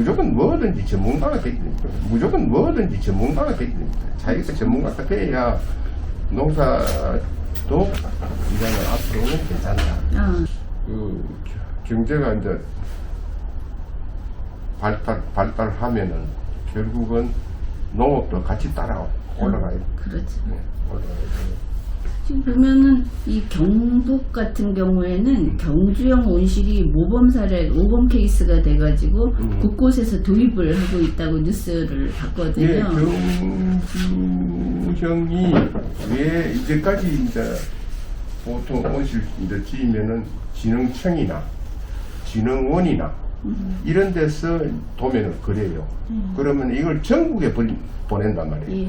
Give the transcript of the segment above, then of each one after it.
무조건 뭐든지 전문가가 되기 무조건 뭐든지 전문가가 되기 자기가 전문가가 돼야 농사도 이제는 앞으로는 괜찮다. 아, 그 경제가 이제 발달 발달하면은 결국은 농업도 같이 따라 올라가야 돼. 그렇죠. 네, 올라가야 돼. 지금 보면은 이 경북 같은 경우에는 경주형 온실이 모범 사례, 모범 케이스가 돼가지고 음. 곳곳에서 도입을 하고 있다고 뉴스를 봤거든요. 예, 경주형이 왜 이제까지 이제 보통 온실 이제 지으면은 진흥청이나 진흥원이나 이런 데서 도면을 그려요. 그러면 이걸 전국에 보- 보낸단 말이에요. 예.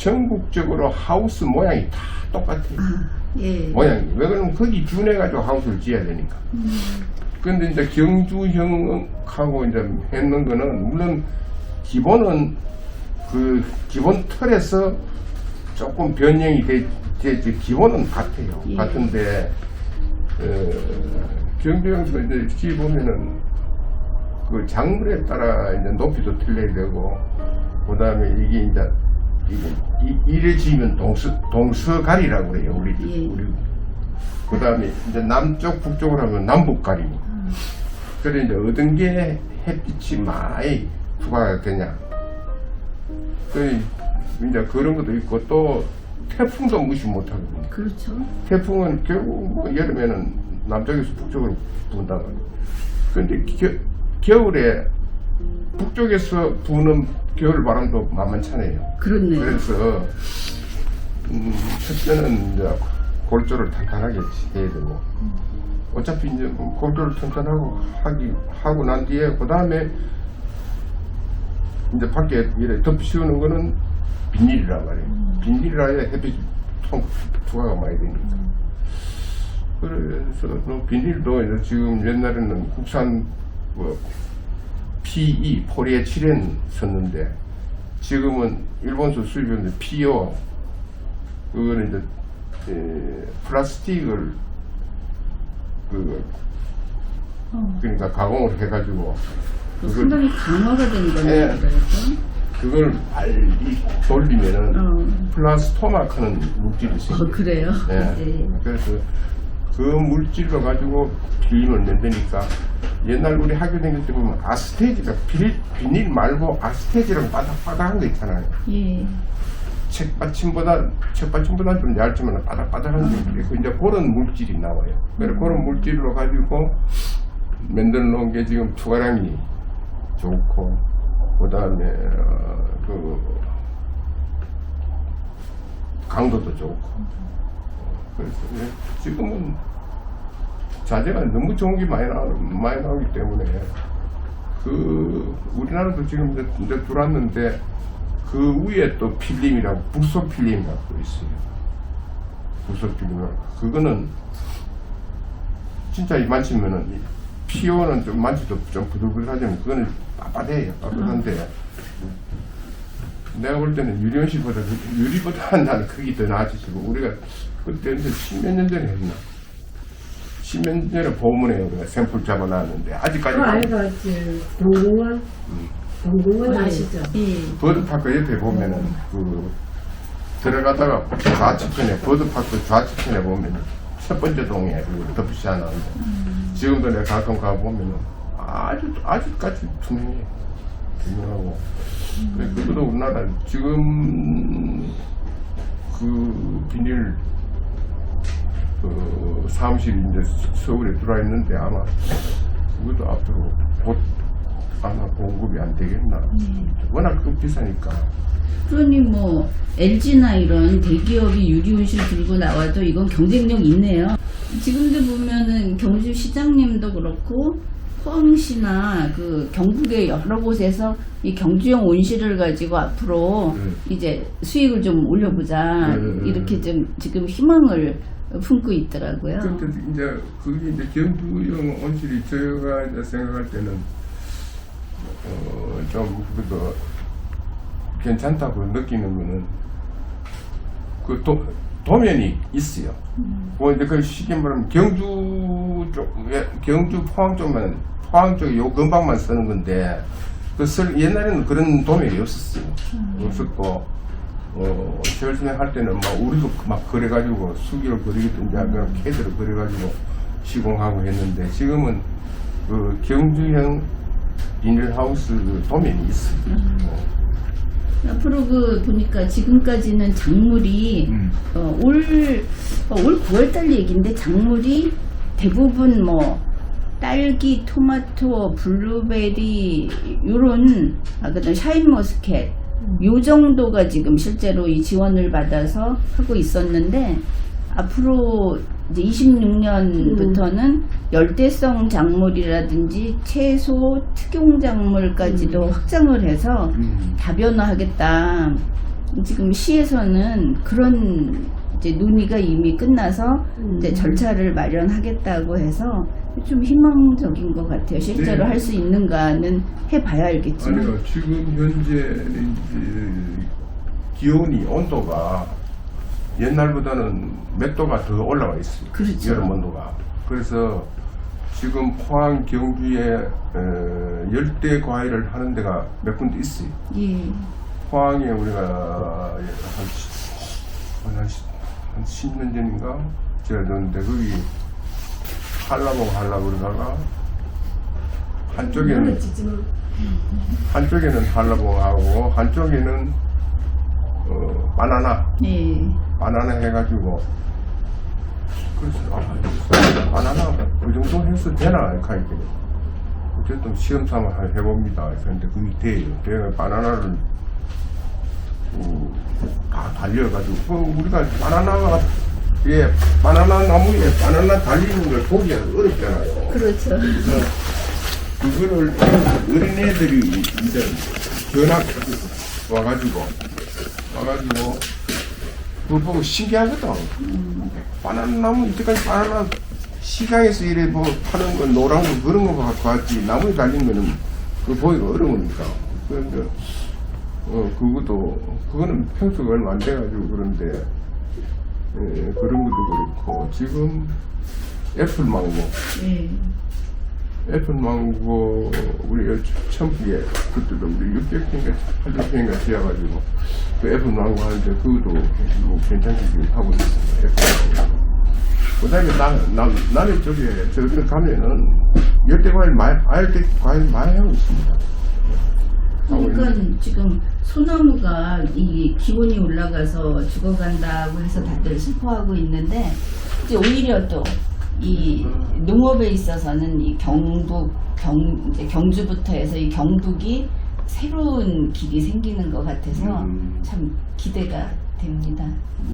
전국적으로 하우스 모양이 다 똑같아요. 아, 예. 모양이. 왜 그러면 거기 준해가지고 하우스를 지어야 되니까. 근데 이제 경주형하고 이제 했는 거는 물론 기본은 그 기본 틀에서 조금 변형이 되, 되지 기본은 같아요. 예. 같은데 어, 경주형도 이제 지 보면은 그 작물에 따라 이제 높이도 틀려야 되고 그 다음에 이게 이제 이, 이를 지으면 동서 동서가리라고 그래요 우리 예. 우리 그 다음에 이제 남쪽 북쪽으로 하면 남북가리 그래 이제 어떤 게 햇빛이 많이 투과가 되냐. 그 이제 그런 것도 있고 또 태풍도 무시 못하거든요 그렇죠. 태풍은 결국 뭐 여름에는 남쪽에서 북쪽으로 분다 겨, 겨울에 북쪽에서 부는 겨울 바람도 만만찮아요. 그렇네요. 그래서 음, 첫째는 이제 골조를 탄탄하게 해야 되고 어차피 이제 뭐 골조를 탄탄하고 하기 하고 난 뒤에 그 다음에 이제 밖에 이래 덮 씌우는 거는 비닐이란 말이에요. 비닐이라 해야 햇빛이 통 투과가 많이 되니까. 그래서 뭐 비닐도 이제 지금 옛날에는 국산 뭐 PE 포리에틸렌 썼는데 지금은 일본서 수입했는데 PO 그거는 이제 에, 플라스틱을 그 어, 그러니까 가공을 해가지고 또 그걸 상당히 강화가 된 예. 거네요. 그걸 빨리 돌리면은 어, 플라스토마크는 물질이 어, 생겨요. 그래요. 네. 네. 그래서 그 물질로 가지고 필름을 낸다니까 옛날 우리 학교 다닐 때 보면 아스테지가 빌, 비닐 말고 아스테지랑 바닥바닥한 거 있잖아요. 예. 책받침보다 책받침보다 좀 얇지만 바닥바닥한 게 있고 이제 그런 물질이 나와요. 그래서 그런 물질로 가지고 만들어 놓은 게 지금 투과량이 좋고 그다음에 어, 그 강도도 좋고 그래서 이제 지금은 자재가 너무 좋은 게 많이 나 많이 나오기 때문에 그 우리나라도 지금 이제, 이제 들어왔는데 그 위에 또 필름이라고 불소 필름이라고 있어요. 불소 필름이라고 그거는 진짜 이 만지면은 이 피오는 좀 만지도 좀 부들부들하지만 그거는 빳빳해요. 빳빳한데 내가 볼 때는 유리온실보다 유리보다 나는 크기 더 나아지시고 우리가 그때 이제 십몇 년 전에 했나 십몇 년 전에 보문에 우리가 샘플 잡아놨는데 아직까지 그 아이가 이제 동공원? 동공원 아시죠? 예. 버드파크 옆에 보면은 그 들어가다가 좌측편에 버드파크 좌측편에 보면 첫 번째 동에 그 덮시 하나 있는데 지금도 내가 가끔 가 보면은 아주 아직까지 투명해 투명하고. 그래, 그것도 우리나라 지금 그 비닐 그 사무실이 이제 서울에 들어와 있는데 아마 그것도 앞으로 곧 아마 공급이 안 되겠나. 워낙 그 비싸니까. 그러니 뭐 LG나 이런 대기업이 유리온실 들고 나와도 이건 경쟁력 있네요. 지금도 보면은 경주 시장님도 그렇고 포항시나 그 경북의 여러 곳에서 이 경주용 온실을 가지고 앞으로 음. 이제 수익을 좀 올려보자 음. 이렇게 좀 지금 희망을 품고 있더라고요. 근데 이제 그게 이제 경주형 온실이 제가 이제 생각할 때는 어좀 그래도 괜찮다고 느끼는 거는 그 도, 도면이 있어요. 뭐 이제 그 쉽게 말하면 경주 쪽, 예, 경주 포항 쪽만 포항 쪽에 요 근방만 쓰는 건데 그 설, 옛날에는 그런 도면이 없었어요. 없었고, 어, 절순회 할 때는 막 우리도 막 그래가지고 수기로 그리겠든지 아니면 캐드로 그려가지고 시공하고 했는데 지금은 그 경주형 비닐하우스 그 도면이 있어요. 어. 앞으로 그 보니까 지금까지는 작물이 음. 어, 올, 어, 올 9월 달 얘기인데 작물이 대부분 뭐 딸기, 토마토, 블루베리 요런 아 그다음 샤인머스켓 요 정도가 지금 실제로 이 지원을 받아서 하고 있었는데 앞으로 이제 26년부터는 열대성 작물이라든지 채소, 특용 작물까지도 확장을 해서 음. 다변화하겠다. 지금 시에서는 그런 이제 논의가 이미 끝나서 음. 이제 절차를 마련하겠다고 해서 좀 희망적인 것 같아요. 실제로 네. 할수 있는가는 해봐야 알겠지만. 아니요, 지금 현재 이 기온이 온도가 옛날보다는 몇 도가 더 올라가 있어요. 그렇죠. 여름 온도가. 그래서 지금 포항 경주에 어, 열대 과일을 하는 데가 몇 군데 있어요. 예. 포항에 우리가 한, 시- 한, 한, 시- 한 10년 전인가 제가 들었는데 거기 한라봉 하려고 그러다가 한쪽에는 한쪽에는 한라봉하고 한쪽에는 어, 바나나. 예. 바나나 해가지고. 그래서 아 바나나 그 정도 해서 되나 이렇게 하니까 어쨌든 시험 삼아 한- 해봅니다. 그런데 그게 돼요 돼요 바나나를 어, 다 달려가지고 그 우리가 바나나가 예 바나나 나무에 바나나 달리는 걸 보기가 어렵잖아요. 그렇죠. 그거를 어린애들이 이제 전학 와가지고 와가지고 그거 보고 신기하거든. 바나나 나무 이때까지 바나나 시장에서 이래 뭐 파는 건 노란 거 그런 거 갖고 왔지 나무에 달린 거는 그 보기가 어려우니까 그런데 어 그것도 그거는 평수가 얼마 안 돼가지고 그런데 예, 그런 것도 그렇고 지금 애플 망고 예. 애플망고 우리 천북에 그때도 우리 600평인가 800평인가 지어가지고 그 애플망고 하는데 그것도 뭐 괜찮게 지금 하고 있습니다. 애플망고. 그 다음에 나, 나, 남해 쪽에 저기 가면은 열대 과일 많이, 알대 과일 많이 하고 있습니다. 그러니까 지금 소나무가 이 기온이 올라가서 죽어간다고 해서 다들 슬퍼하고 있는데 이제 오히려 또 이 농업에 있어서는 이 경북 경 이제 경주부터 해서 이 경북이 새로운 길이 생기는 것 같아서 음. 참 기대가 됩니다.